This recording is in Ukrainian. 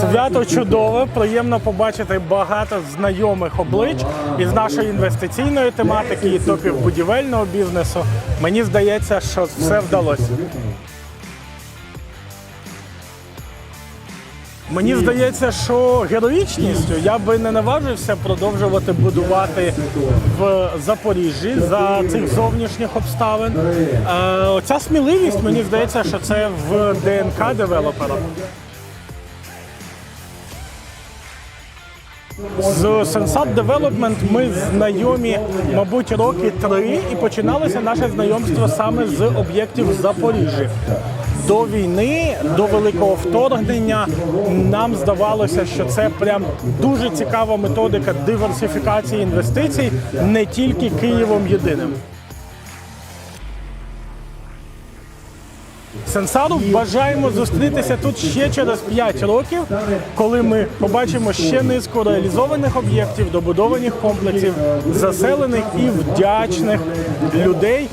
Свято чудове, приємно побачити багато знайомих облич із нашої інвестиційної тематики і топів будівельного бізнесу. Мені здається, що все вдалося. Мені здається, що героїчністю я би не наважився продовжувати будувати в Запоріжжі за цих зовнішніх обставин. Е, Оця сміливість, мені здається, що це в ДНК девелопера. З Sensat Development ми знайомі, мабуть, роки три, і починалося наше знайомство саме з об'єктів Запоріжжя. До війни, до великого вторгнення, нам здавалося, що це прям дуже цікава методика диверсифікації інвестицій не тільки Києвом єдиним. Сенсару бажаємо зустрітися тут ще через 5 років, коли ми побачимо ще низку реалізованих об'єктів, добудованих комплексів, заселених і вдячних людей,